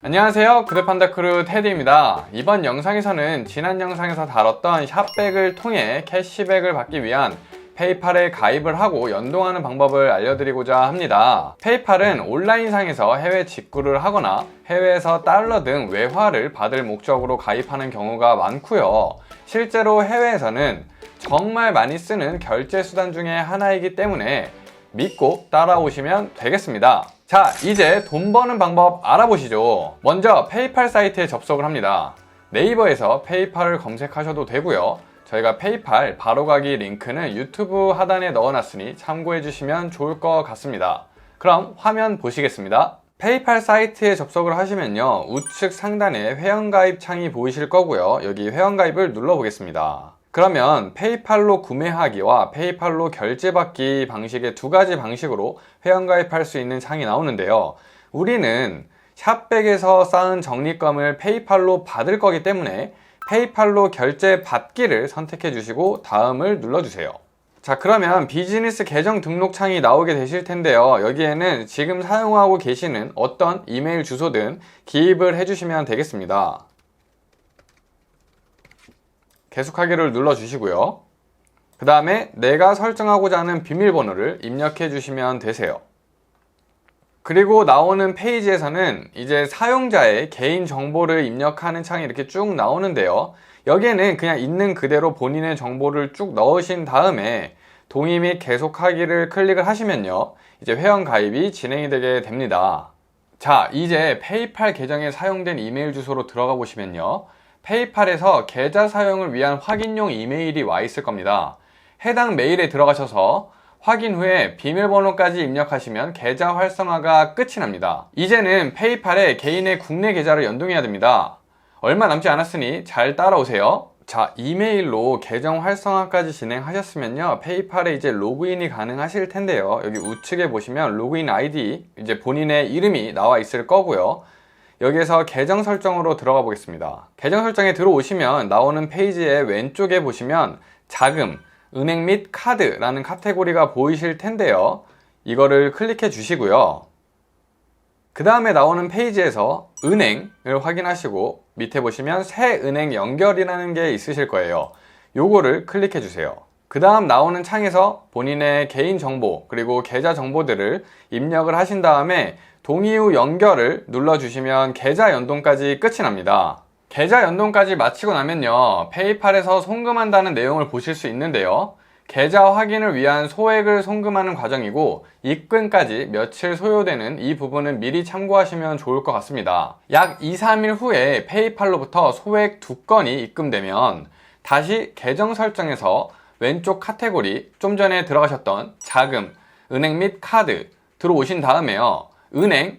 안녕하세요. 구대판다크루 테디입니다. 이번 영상에서는 지난 영상에서 다뤘던 샵백을 통해 캐시백을 받기 위한 페이팔에 가입을 하고 연동하는 방법을 알려드리고자 합니다. 페이팔은 온라인상에서 해외 직구를 하거나 해외에서 달러 등 외화를 받을 목적으로 가입하는 경우가 많고요. 실제로 해외에서는 정말 많이 쓰는 결제 수단 중에 하나이기 때문에 믿고 따라오시면 되겠습니다. 자, 이제 돈 버는 방법 알아보시죠. 먼저 페이팔 사이트에 접속을 합니다. 네이버에서 페이팔을 검색하셔도 되고요. 저희가 페이팔 바로가기 링크는 유튜브 하단에 넣어놨으니 참고해 주시면 좋을 것 같습니다. 그럼 화면 보시겠습니다. 페이팔 사이트에 접속을 하시면요. 우측 상단에 회원가입 창이 보이실 거고요. 여기 회원가입을 눌러보겠습니다. 그러면 페이팔로 구매하기와 페이팔로 결제받기 방식의 두 가지 방식으로 회원가입할 수 있는 창이 나오는데요. 우리는 샵백에서 쌓은 적립금을 페이팔로 받을 거기 때문에 페이팔로 결제 받기를 선택해 주시고 다음을 눌러주세요. 자 그러면 비즈니스 계정 등록 창이 나오게 되실 텐데요 여기에는 지금 사용하고 계시는 어떤 이메일 주소든 기입을 해주시면 되겠습니다 계속하기를 눌러주시고요. 그 다음에 내가 설정하고자 하는 비밀번호를 입력해 주시면 되세요. 그리고 나오는 페이지에서는 이제 사용자의 개인 정보를 입력하는 창이 이렇게 쭉 나오는데요. 여기에는 그냥 있는 그대로 본인의 정보를 쭉 넣으신 다음에 동의 및 계속하기를 클릭을 하시면요. 이제 회원 가입이 진행이 되게 됩니다. 자, 이제 페이팔 계정에 사용된 이메일 주소로 들어가 보시면요. 페이팔에서 계좌 사용을 위한 확인용 이메일이 와 있을 겁니다. 해당 메일에 들어가셔서 확인 후에 비밀번호까지 입력하시면 계좌 활성화가 끝이 납니다. 이제는 페이팔에 개인의 국내 계좌를 연동해야 됩니다. 얼마 남지 않았으니 잘 따라오세요. 자, 이메일로 계정 활성화까지 진행하셨으면요. 페이팔에 이제 로그인이 가능하실 텐데요. 여기 우측에 보시면 로그인 아이디, 이제 본인의 이름이 나와 있을 거고요. 여기에서 계정 설정으로 들어가 보겠습니다. 계정 설정에 들어오시면 나오는 페이지의 왼쪽에 보시면 자금, 은행 및 카드라는 카테고리가 보이실 텐데요. 이거를 클릭해 주시고요. 그 다음에 나오는 페이지에서 은행을 확인하시고 밑에 보시면 새 은행 연결이라는 게 있으실 거예요. 요거를 클릭해 주세요. 그 다음 나오는 창에서 본인의 개인 정보 그리고 계좌 정보들을 입력을 하신 다음에 동의 후 연결을 눌러주시면 계좌 연동까지 끝이 납니다. 계좌 연동까지 마치고 나면요. 페이팔에서 송금한다는 내용을 보실 수 있는데요. 계좌 확인을 위한 소액을 송금하는 과정이고 입금까지 며칠 소요되는 이 부분은 미리 참고하시면 좋을 것 같습니다. 약 2, 3일 후에 페이팔로부터 소액 두 건이 입금되면 다시 계정 설정에서 왼쪽 카테고리 좀 전에 들어가셨던 자금, 은행 및 카드 들어오신 다음에요. 은행,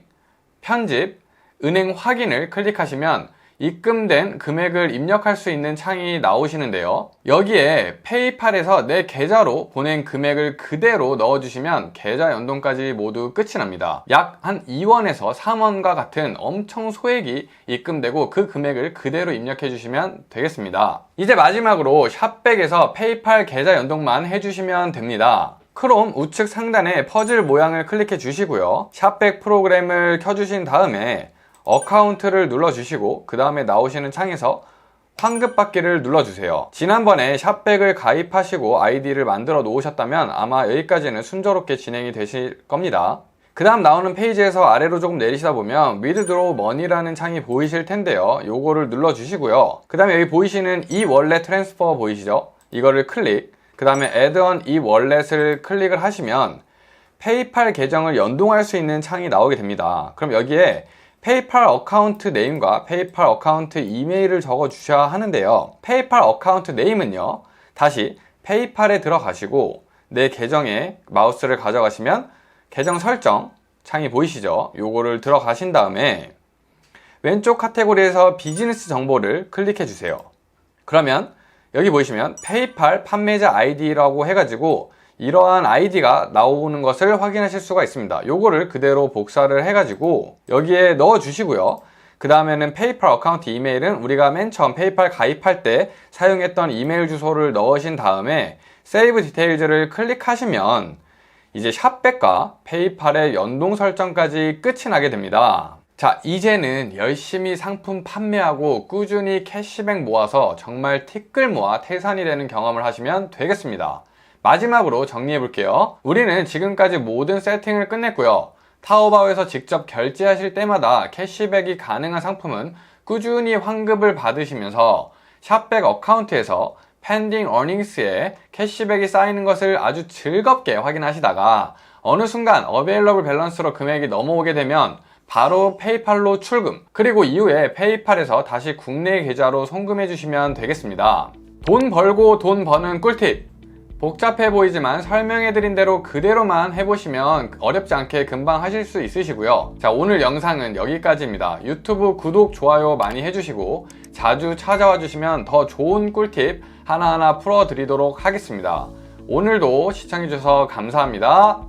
편집, 은행 확인을 클릭하시면 입금된 금액을 입력할 수 있는 창이 나오시는데요. 여기에 페이팔에서 내 계좌로 보낸 금액을 그대로 넣어주시면 계좌 연동까지 모두 끝이 납니다. 약 한 2원에서 3원과 같은 엄청 소액이 입금되고 그 금액을 그대로 입력해 주시면 되겠습니다. 이제 마지막으로 샵백에서 페이팔 계좌 연동만 해주시면 됩니다. 크롬 우측 상단에 퍼즐 모양을 클릭해 주시고요. 샵백 프로그램을 켜주신 다음에 어카운트를 눌러주시고 그 다음에 나오시는 창에서 환급받기를 눌러주세요. 지난번에 샵백을 가입하시고 아이디를 만들어 놓으셨다면 아마 여기까지는 순조롭게 진행이 되실 겁니다. 그 다음 나오는 페이지에서 아래로 조금 내리시다 보면 Withdraw Money라는 창이 보이실 텐데요. 요거를 눌러주시고요. 그 다음에 여기 보이시는 이 월렛 트랜스퍼 보이시죠? 이거를 클릭. 그 다음에 Add on 이 월렛을 클릭을 하시면 페이팔 계정을 연동할 수 있는 창이 나오게 됩니다. 그럼 여기에 페이팔 어카운트 네임과 페이팔 어카운트 이메일을 적어 주셔야 하는데요. 페이팔 어카운트 네임은요. 다시 페이팔에 들어가시고 내 계정에 마우스를 가져가시면 계정 설정 창이 보이시죠? 요거를 들어가신 다음에 왼쪽 카테고리에서 비즈니스 정보를 클릭해 주세요. 그러면 여기 보시면 페이팔 판매자 아이디라고 해가지고 이러한 아이디가 나오는 것을 확인하실 수가 있습니다. 요거를 그대로 복사를 해가지고 여기에 넣어 주시고요. 그 다음에는 페이팔 어카운트 이메일은 우리가 맨 처음 페이팔 가입할 때 사용했던 이메일 주소를 넣으신 다음에 세이브 디테일즈를 클릭하시면 이제 샵백과 페이팔의 연동 설정까지 끝이 나게 됩니다. 자, 이제는 열심히 상품 판매하고 꾸준히 캐시백 모아서 정말 티끌 모아 태산이 되는 경험을 하시면 되겠습니다. 마지막으로 정리해 볼게요. 우리는 지금까지 모든 세팅을 끝냈고요. 타오바오에서 직접 결제하실 때마다 캐시백이 가능한 상품은 꾸준히 환급을 받으시면서 샵백 어카운트에서 펜딩 어닝스에 캐시백이 쌓이는 것을 아주 즐겁게 확인하시다가 어느 순간 어베일러블 밸런스로 금액이 넘어오게 되면 바로 페이팔로 출금 그리고 이후에 페이팔에서 다시 국내 계좌로 송금해 주시면 되겠습니다. 돈 벌고 돈 버는 꿀팁 복잡해 보이지만 설명해드린 대로 그대로만 해보시면 어렵지 않게 금방 하실 수 있으시고요. 자, 오늘 영상은 여기까지입니다. 유튜브 구독, 좋아요 많이 해주시고 자주 찾아와 주시면 더 좋은 꿀팁 하나하나 풀어드리도록 하겠습니다. 오늘도 시청해주셔서 감사합니다.